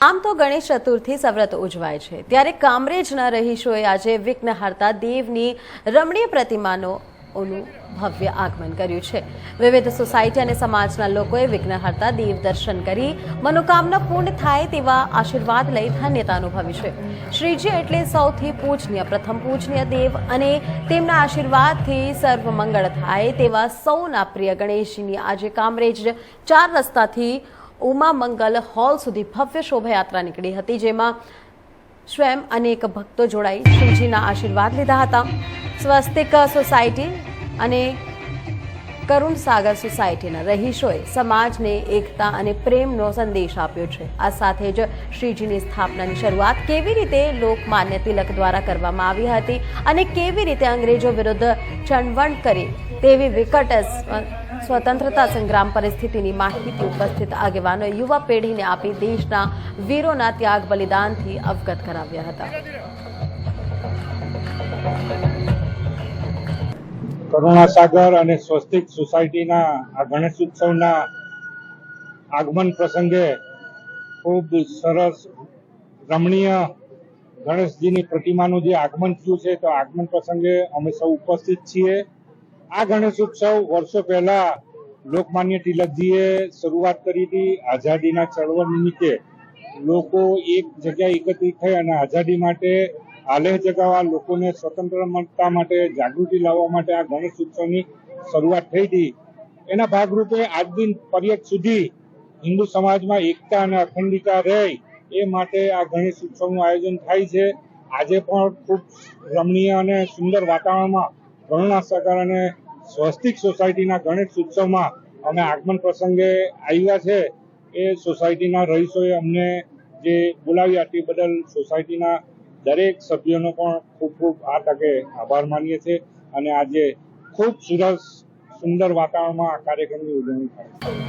આમ તો ગણેશ ચતુર્થી સવ્રત ઉજવાય છે. ત્યારે કામરેજના રહીશોએ આજે વિઘ્નહર્તા દેવની રમણીય પ્રતિમાનો ભવ્ય આગમન કર્યું છે. વિવિધ સોસાયટી અને સમાજના લોકોએ વિઘ્નહર્તા દેવ દર્શન કરી મનોકામના પૂર્ણ થાય તેવા આશીર્વાદ લઈ ધન્યતા અનુભવી છે. શ્રીજી એટલે સૌથી પૂજનીય, પ્રથમ પૂજનીય દેવ અને તેમના આશીર્વાદથી સર્વ મંગળ થાય તેવા સૌના પ્રિય ગણેશજીની આજે કામરેજ ચાર રસ્તાથી ઉમા મંગલ હોલ સુધી ભવ્ય શોભાયાત્રા નીકળી હતી, જેમાં સ્વયં અનેક ભક્તો જોડાઈ શ્રીજીના આશીર્વાદ લીધા હતા. સ્વસ્તિક સોસાયટી અને કરુણ સાગર સોસાયટીના રહીશોએ સમાજને એકતા અને પ્રેમનો સંદેશ આપ્યો છે. આ સાથે જ શ્રીજીની સ્થાપનાની શરૂઆત કેવી રીતે લોકમાન્ય તિલક દ્વારા કરવામાં આવી હતી અને કેવી રીતે અંગ્રેજો વિરુદ્ધ ચણવણ કરી તેવી વિકટ સ્વતંત્રતા સંગ્રામ પરિસ્થિતિની માહિતી ઉપસ્થિત આગેવાનોએ યુવા પેઢીને આપી દેશના વીરોના ત્યાગ બલિદાનથી અવગત કરાવ્યા હતા. કરુણાસાગર અને સ્વસ્તિક સોસાયટીના આ ગણેશ ઉત્સવના આગમન પ્રસંગે ખૂબ સરસ રમણીય ગણેશજીની પ્રતિમાનું જે આગમન થયું છે, તો આગમન પ્રસંગે અમે સૌ ઉપસ્થિત છીએ. આ ગણેશ ઉત્સવ વર્ષો પહેલા લોકમાન્ય તિલકજીએ શરૂઆત કરી હતી. આઝાદીના ચળવળ નિમિત્તે લોકો એક જગ્યાએ એકત્રિત થઈ અને આઝાદી માટે આલેહ જગાવવા, લોકોને સ્વતંત્રતા માટે જાગૃતિ લાવવા માટે આ ગણેશ ઉત્સવની શરૂઆત થઈ હતી. એના ભાગરૂપે આજ દિન પર્યટ સુધી હિન્દુ સમાજમાં એકતા અને અખંડિતા રહે એ માટે આ ગણેશ ઉત્સવનું આયોજન થાય છે. આજે પણ ખૂબ રમણીય અને સુંદર વાતાવરણમાં કરુણાસાગર અને સ્વસ્તિક સોસાયટીના ગણેશ ઉત્સવમાં અમે આગમન પ્રસંગે આવ્યા છે. એ સોસાયટીના રહીશોએ અમને જે બોલાવ્યા તે બદલ સોસાયટીના દરેક સભ્યોનો પણ ખૂબ ખૂબ આ તકે આભાર માનીએ છીએ અને આજે ખૂબ સરસ, સુંદર વાતાવરણમાં આ કાર્યક્રમની ઉજવણી થાય